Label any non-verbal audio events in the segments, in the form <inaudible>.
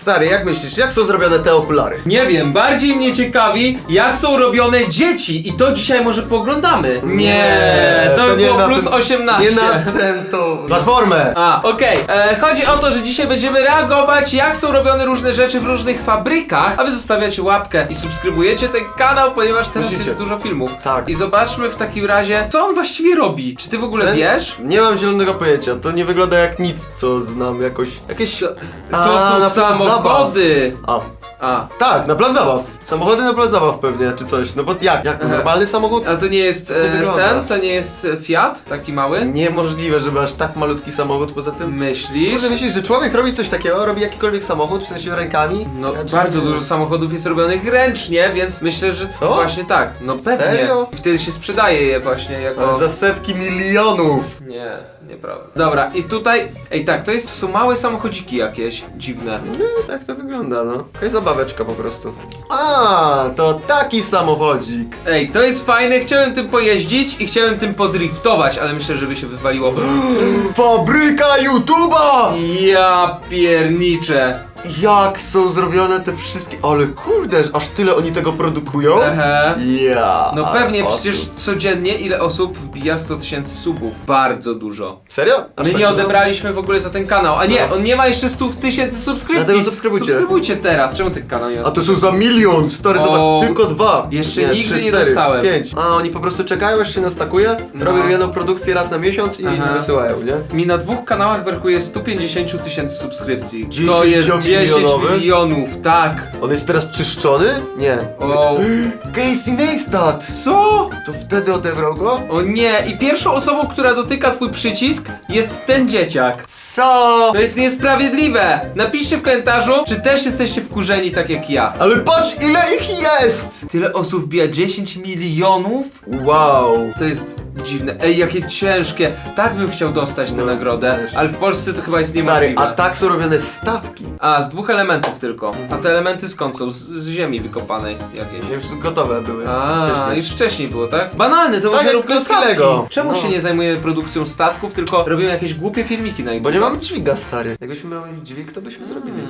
Stary, jak myślisz, jak są zrobione te okulary? Nie wiem, bardziej mnie ciekawi, jak są robione dzieci i to dzisiaj może pooglądamy. Nie, to, by było na plus ten- 18. Nie na ten to... Platformę! A, okej. E, Chodzi o to, że dzisiaj będziemy reagować, jak są robione różne rzeczy w różnych fabrykach, a wy zostawiacie łapkę i subskrybujecie ten kanał, ponieważ teraz Myślicie? jest dużo filmów. Tak. I zobaczmy w takim razie, co on właściwie robi. Czy ty w ogóle Ten- wiesz? Nie mam zielonego pojęcia, to nie wygląda jak nic, co znam jakoś... Jakieś... To A, są na plac samochody. A, A, tak, na plac zabaw. Samochody na plac zabaw pewnie, czy coś. No bo jak? Jak? Aha. Normalny samochód? a to nie jest e, wygląda. ten? To nie jest e, Fiat? Taki mały? Niemożliwe, żeby aż tak malutki samochód poza tym. Myślisz? Może myślisz, że człowiek robi coś takiego, robi jakikolwiek samochód, w sensie rękami? No, Ja czy- bardzo dużo samochodów jest robionych ręcznie, więc myślę, że Co? właśnie tak. No pewnie. Serio? I Wtedy się sprzedaje je właśnie jako... Ale za setki milionów! Nie, nieprawda. Dobra, i tutaj... Ej, tak, to jest, są małe samochodziki jakieś, dziwne. No, tak to wygląda, no. Jakaś zabaweczka po prostu. A, to taki samochodzik. Ej, to jest fajne, chciałem tym pojeździć i chciałem tym podriftować, ale myślę, że by się wywaliło. <gasps> Fabryka YouTube'a! Ja pierniczę. Jak są zrobione te wszystkie... Ale kurde, aż tyle oni tego produkują? Ehe. Ja. No pewnie, osób. przecież codziennie ile osób wbija 100 tysięcy subów? Bardzo dużo. Serio? Aż My tak nie dużo? odebraliśmy w ogóle za ten kanał. A nie, No. on nie ma jeszcze 100 tysięcy subskrypcji. Dlatego subskrybujcie. Subskrybujcie teraz. Czemu ten kanał nie ma A to są za milion, stary, O, zobacz, tylko dwa. jeszcze nigdy nie dostałem. Pięć. A oni po prostu czekają, aż się nastakuje, No. robią jedną produkcję raz na miesiąc i Aha. wysyłają, nie? Mi na dwóch kanałach brakuje 150 tysięcy subskrypcji. To 10 jest 10 milionowy? milionów, tak. On jest teraz czyszczony? Nie. O, <gasps> Casey Neistat! co? To wtedy odebrał go? O nie, i pierwszą osobą, która dotyka twój przycisk jest ten dzieciak. Co? To jest niesprawiedliwe. Napiszcie w komentarzu, czy też jesteście wkurzeni tak jak ja. Ale patrz ile ich jest! Tyle osób wbija 10 milionów? Wow. To jest dziwne. Ej, jakie ciężkie. Tak bym chciał dostać tę No, nagrodę, też. ale w Polsce to chyba jest Stary, niemożliwe. a tak są robione statki. A, z dwóch elementów tylko. A te elementy skąd są? Z, z ziemi wykopanej jakieś. Już gotowe były. A, wcześniej. już wcześniej było, tak? Banalne, to Tak, może jak róbmy klocki statki. Lego. Czemu No. się nie zajmujemy produkcją statków, tylko robimy jakieś głupie filmiki na YouTube? Bo nie mamy dźwiga, stary. Jakbyśmy mieli dźwig, to byśmy zrobili.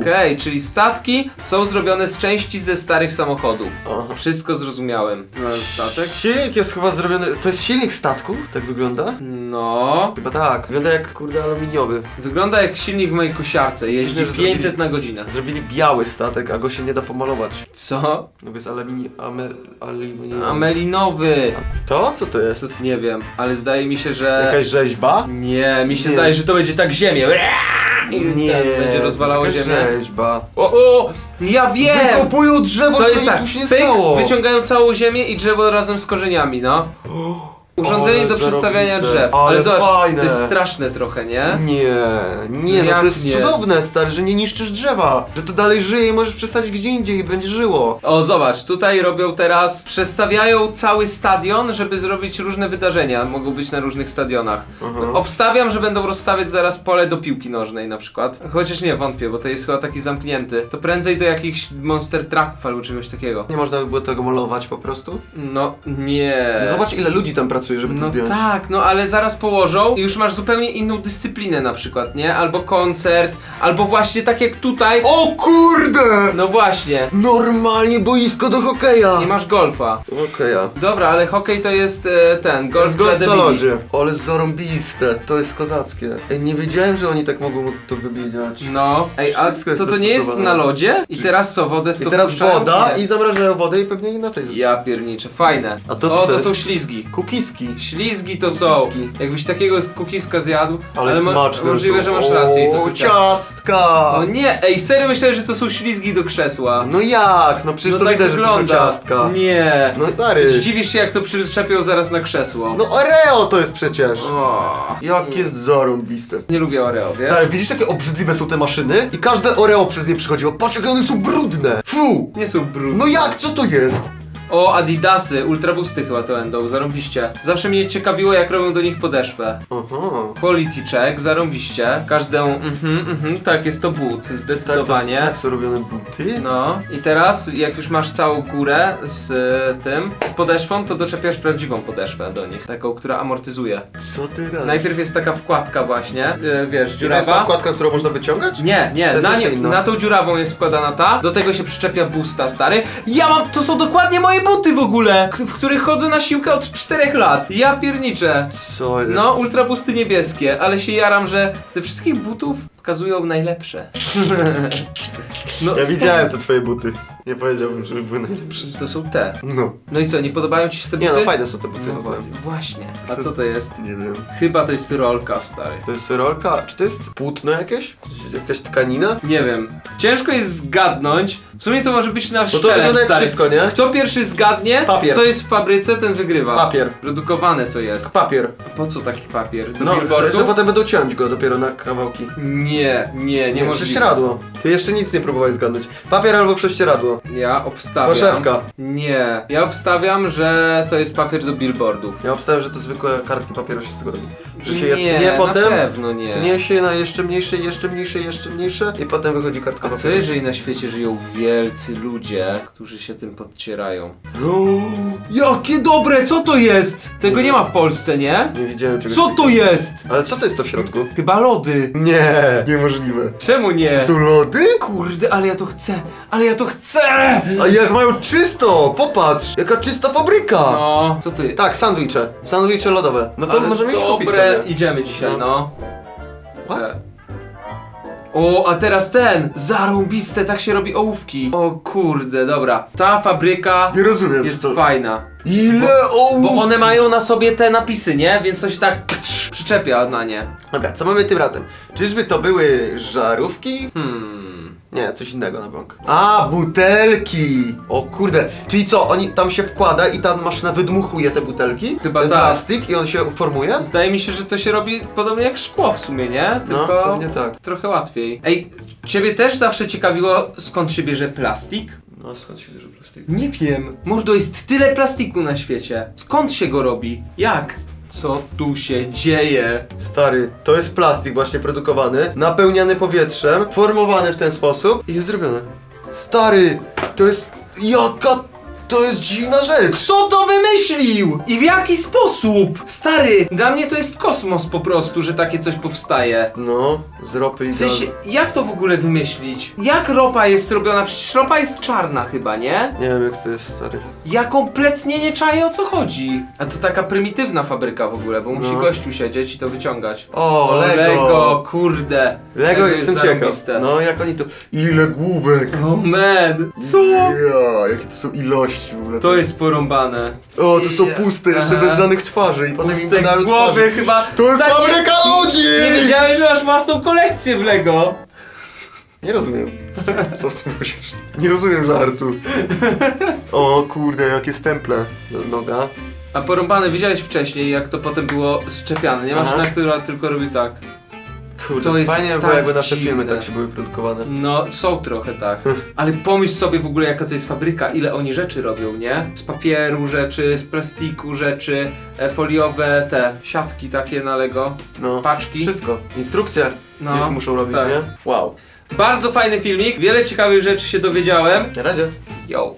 Okej, czyli statki są zrobione z części ze starych samochodów. Aha. Wszystko zrozumiałem. Znalazł statek? Silnik jest chyba zrobiony. To jest silnik statku? Tak wygląda? No. Chyba tak. Wygląda jak kurde aluminiowy. Wygląda jak silnik w mojej kosiarce. Jeździ Dziwne, że 500 zrobili- na godzinę. Zrobili biały statek, a go się nie da pomalować. Co? No bo jest alumini... Amer... aluminium. Amelinowy. To? Co to jest? Nie wiem, ale zdaje mi się, że... Jakaś rzeźba? Nie, mi się Nie. zdaje, że to będzie tak ziemię. I ten będzie rozwalało ziemię. rzeźba. O, o! Ja wiem! Wykopują drzewo, To jest nic tak, mu się nie pyk, stało. wyciągają całą ziemię i drzewo razem z korzeniami, no. Urządzenie Ale do przestawiania zarobiste. drzew. Ale Ale zobacz, fajne. to jest straszne trochę, nie? Nie, nie, no Jak to jest nie? cudowne, stary, że nie niszczysz drzewa. Że to dalej żyje i możesz przesadzić gdzie indziej i będzie żyło. O, zobacz, tutaj robią teraz, przestawiają cały stadion, żeby zrobić różne wydarzenia. Mogą być na różnych stadionach. Aha. Obstawiam, że będą rozstawiać zaraz pole do piłki nożnej na przykład. Chociaż nie, wątpię, bo to jest chyba taki zamknięty. To prędzej do jakichś monster trucków albo czegoś takiego. Nie można by było tego malować po prostu? No, nie. No Zobacz ile ludzi tam pracuje, żeby to No zdjąć. tak, no ale zaraz położą i już masz zupełnie inną dyscyplinę na przykład, nie? Albo koncert, albo właśnie tak jak tutaj. O kurde! No właśnie. Normalnie boisko do hokeja! Nie masz golfa. Hokeja. Dobra, ale hokej to jest e, ten, golf, golf na debili. lodzie. Ale zarąbiste, to jest kozackie. Ej, nie wiedziałem, że oni tak mogą to wymieniać. No, ej, a Wszystko jest to to nie jest dostosowane. na lodzie? I teraz co, wodę w I to teraz wpuszczają, woda nie? i zamrażają wodę i pewnie inaczej. Ja pierniczę, fajne. A to co o, to to jest? są ślizgi. Kukiski. Ślizgi to są. Jakbyś takiego kukiska zjadł, Ale, smaczne. możliwe, są. że masz rację i to O, są ciastka. ciastka! O nie, ej, serio myślałem, że to są ślizgi do krzesła. No jak? No przecież no to tak widać, że to są ciastka. Nie. No stary. Zdziwisz się, jak to przyczepią zaraz na krzesło. No Oreo to jest przecież. O, Jak jest zarąbiste. nie lubię Oreo, wiesz? Stary, widzisz jakie obrzydliwe są te maszyny? I każde Oreo przez nie przychodziło. Patrz jakie one są brudne. Fu! Nie są brudne. No jak? Co to jest? O, Adidasy, Ultrabusty chyba to będą, zarąbiście. Zawsze mnie ciekawiło, jak robią do nich podeszwę. Aha. Quality check, zarąbiście. Każdą, mhm, mhm, tak, jest to but, Tak, to, zdecydowanie. tak są robione buty? No i teraz, jak już masz całą górę z e, tym, z podeszwą, to doczepiasz prawdziwą podeszwę do nich. Taką, która amortyzuje. Co ty robisz? Najpierw jest taka wkładka właśnie, e, wiesz, Czy to jest ta dziurawa. wkładka, którą można wyciągać? Nie, nie, To jest na, jeszcze nie inna. na tą dziurawą jest wkładana ta, do tego się przyczepia busta, stary. Ja mam, to są dokładnie moje buty w ogóle, k- w których chodzę na siłkę od 4 lat. Ja pierniczę. Co jest? No, ultrabusty niebieskie, ale się jaram, że ze wszystkich butów pokazują najlepsze. <laughs> no, Ja stary, widziałem te twoje buty. Nie powiedziałbym, że były najlepsze. To są te. No. No i co, nie podobają ci się te buty? Nie no, fajne są te buty. No No, właśnie. A Co- to jest? Nie wiem. Chyba to jest rolka, stary. To jest rolka? Czy to jest płótno jakieś? Jakaś tkanina? Nie wiem. Ciężko jest zgadnąć. W sumie to może być nasz Bo to challenge, wygląda jak stary. wszystko, nie? Kto pierwszy zgadnie, Papier. co jest w fabryce, ten wygrywa. Papier. Produkowane co jest. Papier. A po co taki papier? Do No, że, billboardów? że potem będą ciąć go dopiero na kawałki. Nie, nie, nie może. Prześcieradło. Ty jeszcze nic nie próbowałeś zgadnąć. Papier albo prześcieradło. Ja obstawiam. Poszewka. Nie. Ja obstawiam, że to jest papier do billboardów. Ja obstawiam, że to zwykłe kartki papieru się z tego robi. Że się nie, je tnie na potem, pewno nie. tnie się na jeszcze mniejsze, jeszcze mniejsze, jeszcze mniejsze i potem wychodzi kartka A co papieru. jeżeli na świecie żyją wielcy ludzie, którzy się tym podcierają? Jakie dobre, co to jest? Tego nie ma w Polsce, nie? Nie widziałem czegoś Co takiego. to jest? Ale co to jest to w środku? Chyba lody. Nie, niemożliwe. Czemu nie? Są lody? Kurde, ale ja to chcę, ale ja to chcę! A jak mają czysto! Popatrz! Jaka czysta fabryka! No, co jest? Tak, sandwicze. Sandwicze lodowe. No to Ale możemy iść kupić dobre, sobie. idziemy dzisiaj, No. What? E. O, a teraz ten! Zarąbiste, tak się robi ołówki. O kurde, dobra. Ta fabryka Nie rozumiem. jest to... fajna. Ile ołów! Bo one mają na sobie te napisy, nie? Więc to się tak ptrz, przyczepia na nie. Dobra, co mamy tym razem? Czyżby to były żarówki? Hmm. Nie, coś innego na bank. A, butelki! O kurde, czyli co, oni tam się wkłada i ta maszyna wydmuchuje te butelki? Chyba Ten tak. plastik i on się formuje? Zdaje mi się, że to się robi podobnie jak szkło w sumie, nie? No, Tylko pewnie tak. trochę łatwiej. Ej, ciebie też zawsze ciekawiło, skąd się bierze plastik? No, skąd się bierze plastik? Nie wiem. Mordo, jest tyle plastiku na świecie. Skąd się go robi? Jak? Co tu się dzieje? Stary, to jest plastik właśnie produkowany, napełniany powietrzem, formowany w ten sposób i jest zrobione. Stary, to jest... Jaka... To jest dziwna rzecz! Kto to wymyślił? I w jaki sposób? Stary, dla mnie to jest kosmos po prostu, że takie coś powstaje. No, z ropy i W sensie, jak to w ogóle wymyślić? Jak ropa jest robiona? Przecież ropa jest czarna chyba, nie? Nie wiem jak to jest, stary. Ja kompletnie nie czaję o co chodzi. A to taka prymitywna fabryka w ogóle, bo musi No. gościu siedzieć i to wyciągać. O, Lego! Lego, kurde. Lego jest jestem ciekaw. zarąbiste. No, jak oni to... Ile główek! Oh man, co? Ja, jakie to są ilości w ogóle. To jest porąbane. O, to są puste, jeszcze Aha. bez żadnych twarzy i potem im Puste dodają głowy twarzy. chyba. To jest Za- fabryka ludzi! Nie wiedziałem, że masz własną kolekcję w Lego. Nie rozumiem. Co w tym musisz? Nie rozumiem żartu. O kurde, jakie stemple. Noga. A porąbane widziałeś wcześniej, jak to potem było szczepiane. Nie Aha. maszyna, która tylko robi tak. Kurde, To jest fajnie by tak było jakby nasze dziwne. filmy tak się były produkowane. No, są trochę tak. Ale pomyśl sobie w ogóle, jaka to jest fabryka, ile oni rzeczy robią, nie? Z papieru rzeczy, z plastiku rzeczy, e, foliowe te siatki takie na Lego, No. paczki. Wszystko. Instrukcje No, gdzieś muszą robić, tak. nie? Wow. Bardzo fajny filmik, wiele ciekawych rzeczy się dowiedziałem. Na razie. Yo.